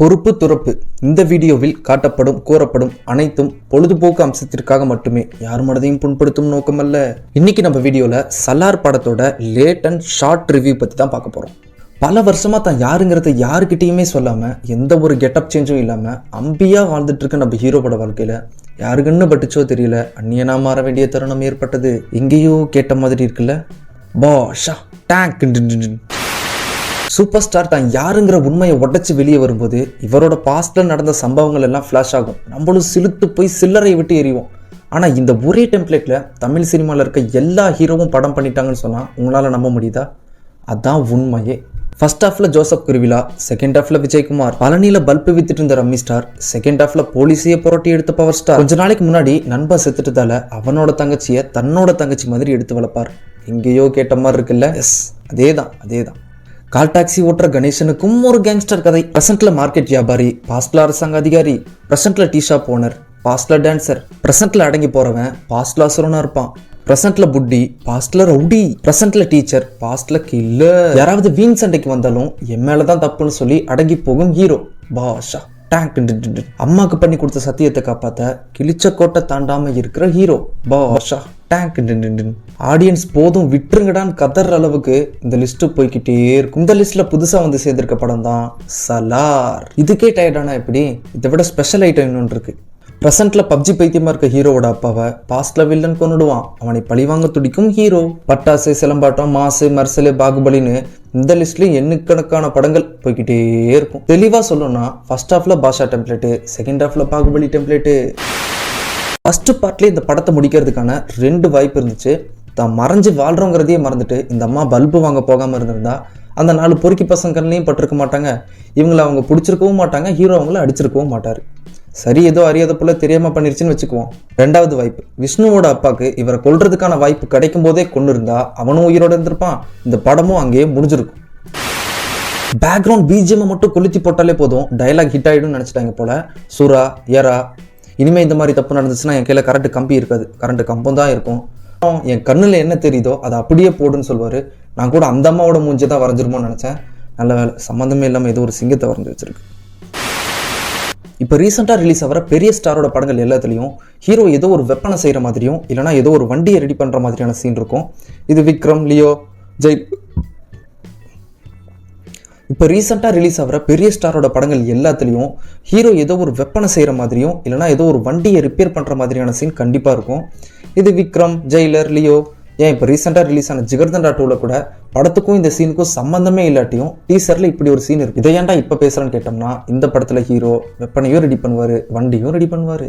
பொறுப்பு துறப்பு. இந்த வீடியோவில் காட்டப்படும் கூறப்படும் அனைத்தும் பொழுதுபோக்கு அம்சத்திற்காக மட்டுமே. யார் மனதையும் புண்படுத்தும் நோக்கமல்ல இன்னைக்கு நம்ம வீடியோவில் சலார் படத்தோட லேட் அண்ட் ஷார்ட் ரிவ்யூ பற்றி தான் பார்க்க போகிறோம் பல வருஷமாக தான் யாருங்கிறத யாருக்கிட்டேயுமே சொல்லாமல் எந்த ஒரு கெட்டப் சேஞ்சும் இல்லாமல் அம்பியாக வாழ்ந்துட்டு இருக்க நம்ம பட வாழ்க்கையில் யாருக்குன்னு பட்டுச்சோ தெரியல அந்நியனா மாற வேண்டிய தருணம் ஏற்பட்டது. எங்கேயோ கேட்ட மாதிரி இருக்குல்ல? பா ஷா டேங்க் சூப்பர் ஸ்டார் தான் யாருங்கிற உண்மையை உடச்சி வெளியே வரும்போது இவரோட பாஸ்டில் நடந்த சம்பவங்கள் எல்லாம் ஃப்ளாஷ் ஆகும். நம்மளும் சிலுத்து போய் சில்லறை விட்டு எறிவோம். ஆனால் இந்த ஒரே டெம்ப்ளேட்டில் தமிழ் சினிமாவில் இருக்க எல்லா ஹீரோவும் படம் பண்ணிட்டாங்கன்னு சொன்னால் உங்களால் நம்ப முடியுதா? அதான் உண்மையே. ஃபர்ஸ்ட் ஹாஃபில் ஜோசப் குருவிலா செகண்ட் ஹாஃபில் விஜயகுமார். பழனியில் பல்பு வித்துட்டு இருந்த ரம்மி ஸ்டார் செகண்ட் ஹாஃபில் போலீஸையே புரட்டி எடுத்த பவர் ஸ்டார் கொஞ்ச நாளைக்கு முன்னாடி நண்பர் செத்துட்டதால அவனோட தங்கச்சியை தன்னோட தங்கச்சி மாதிரி எடுத்து வளர்ப்பார். எங்கேயோ கேட்ட மாதிரி இருக்குல்ல? எஸ் அதே தான் அதே தான் கால் டாக்ஸி ஓட்டுற கணேசனுக்கும் ஒரு கேங்ஸ்டர் கதை. பிரசன்ட்ல மார்க்கெட் வியாபாரி பாஸ்ட்ல அரசாங்க அதிகாரி பிரசன்ட்ல டீ ஷாப் ஓனர் பாஸ்ட்ல டான்சர் பிரசன்ட்ல அடங்கி போறவன் பாஸ்ட்ல அசுரனா இருப்பான். பிரசன்ட்ல புட்டி பாஸ்ட்ல ரவுடி. பிரசன்ட்ல டீச்சர் பாஸ்ட்ல கில்லர் யாராவது வீண் சண்டைக்கு வந்தாலும் என் மேலதான் தப்புன்னு சொல்லி அடங்கி போகும் ஹீரோ பாஷா டேங்க் அம்மாக்கு பண்ணி கொடுத்த சத்தியத்தை காப்பாத்த கிழிச்ச கோட்டை தாண்டாம இருக்கிற ஹீரோ பாஷா. டேங்க் ஆடியன்ஸ் போதும் விட்டுருங்கடான்னு கதற அளவுக்கு இந்த லிஸ்ட் போய்க்கிட்டே இருக்கும். இந்த லிஸ்ட்ல புதுசா வந்து சேர்ந்திருக்க படம் தான் சலார். இதுக்கே டயர்டானா எப்படி? இதை விட ஸ்பெஷல் ஐட்டம் இன்னொன்று இருக்கு. பிரசன்ட்ல பப்ஜி பைத்தியமா இருக்க ஹீரோவோட அப்பாவை பாஸ்ட்ல வில்லன் கொண்டுடுவான் அவனை பழிவாங்க துடிக்கும் ஹீரோ பட்டாசு சிலம்பாட்டம் மாசு மர்சலு பாகுபலின்னு இந்த லிஸ்ட்லேயும் எண்ணுக்கணக்கான படங்கள் போய்கிட்டே இருக்கும். தெளிவா சொல்லணும்னா ஃபர்ஸ்ட் ஹாஃப்ல பாஷா டெம்ப்ளேட்டு செகண்ட் ஹாஃப்ல பாகுபலி டெம்ப்ளேட்டு ஃபர்ஸ்ட் பார்ட்லேயே இந்த படத்தை முடிக்கிறதுக்கான ரெண்டு வாய்ப்பு இருந்துச்சு. தான் மறைஞ்சு வாழ்கிறோங்கிறதையே மறந்துட்டு இந்த அம்மா பல்பு வாங்க போகாமல் இருந்திருந்தா அந்த நாலு பொறுக்கி பசங்கள்லையும் பட்டிருக்க மாட்டாங்க. இவங்களை அவங்க பிடிச்சிருக்கவும் மாட்டாங்க ஹீரோ அவங்கள அடிச்சிருக்கவும் மாட்டார். சரி ஏதோ அறியாத போல தெரியாம பண்ணிருச்சுன்னு வச்சுக்குவோம். ரெண்டாவது வாய்ப்பு விஷ்ணுவோட அப்பாக்கு இவரை கொல்றதுக்கான வாய்ப்பு கிடைக்கும் போதே கொண்டு இருந்தா அவனும் உயிரோடு இருந்திருப்பான். இந்த படமும் அங்கேயே முடிஞ்சிருக்கும். பேக்ரவுண்ட் பிஜிஎம் மட்டும் கொளுத்தி போட்டாலே போதும். டயலாக் ஹிட் ஆகிடும்னு நினச்சிட்டாங்க போல. சுரா ஏரா இனிமேல் இந்த மாதிரி தப்பு நடந்துச்சுன்னா என் கையில் கரண்ட் கம்பி இருக்காது. கரண்ட் கம்பம் தான் இருக்கும். என் கண்ணில் என்ன தெரியுதோ அதை அப்படியே போடுன்னு சொல்லுவார் நான் கூட அந்த அம்மாவோட மூஞ்சி தான் வரைஞ்சிருமோன்னு நினச்சேன். நல்ல வேலை சம்மந்தமே இல்லாமல் ஏதோ ஒரு சிங்கத்தை வரைஞ்சி வச்சிருக்கு. இப்போ ரீசெண்டாக ரிலீஸ் ஆகிற பெரிய ஸ்டாரோட படங்கள் எல்லாத்துலேயும் ஹீரோ ஏதோ ஒரு வெப்பனை செய்கிற மாதிரியும் இல்லைனா ஏதோ ஒரு வண்டியை ரெடி பண்ணுற மாதிரியான சீன் இருக்கும். இது விக்ரம் லியோ ஜெய். இப்போ ரீசெண்டாக ரிலீஸ் ஆகிற பெரிய ஸ்டாரோட படங்கள் எல்லாத்துலேயும் ஹீரோ ஏதோ ஒரு வெப்பனை செய்கிற மாதிரியும் இல்லைனா ஏதோ ஒரு வண்டியை ரிப்பேர் பண்ணுற மாதிரியான சீன் கண்டிப்பாக இருக்கும். இது விக்ரம் ஜெயிலர் லியோ ஏன் இப்போ ரீசெண்டாக ரிலீஸ் ஆன ஜிகர்தண்டா டூவில் கூட படத்துக்கும் இந்த சீனுக்கும் சம்மந்தமே இல்லாட்டியும் டீசரில் இப்படி ஒரு சீன் இருக்குது இதை ஏன்டா இப்போ பேசுகிறேன்னு கேட்டோம்னா இந்த படத்தில் ஹீரோ வெப்பனையும் ரெடி பண்ணுவார் வண்டியும் ரெடி பண்ணுவார்.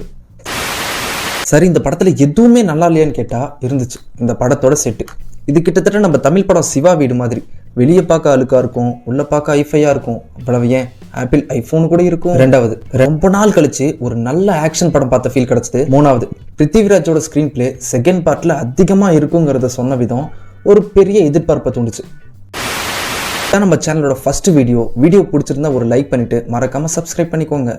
சரி இந்த படத்தில் எதுவுமே நல்லா இல்லையான்னு கேட்டால் இருந்துச்சு. இந்த படத்தோட செட்டு இது கிட்டத்தட்ட நம்ம தமிழ் படம் சிவா வீடு மாதிரி. வெளியே பார்க்க அழுக்காக இருக்கும் உள்ளே பார்க்க ஐஃபையாக இருக்கும். அவ்வளவு ஏன்? ஆப்பிள் ஐஃபோன் கூட இருக்கும். ரெண்டாவது ரொம்ப நாள் கழிச்சு ஒரு நல்ல ஆக்ஷன் படம் பார்த்த ஃபீல் கிடைச்சது. மூணாவது பிருத்திவிராஜோட ஸ்க்ரீன் பிளே செகண்ட் பார்ட்ல அதிகமாக இருக்குங்கிறத சொன்ன விதம் ஒரு பெரிய எதிர்பார்ப்பை தூண்டுச்சு. இதான் நம்ம சேனலோட ஃபர்ஸ்ட் வீடியோ வீடியோ பிடிச்சிருந்தா ஒரு லைக் பண்ணிட்டு மறக்காம சப்ஸ்கிரைப் பண்ணிக்கோங்க.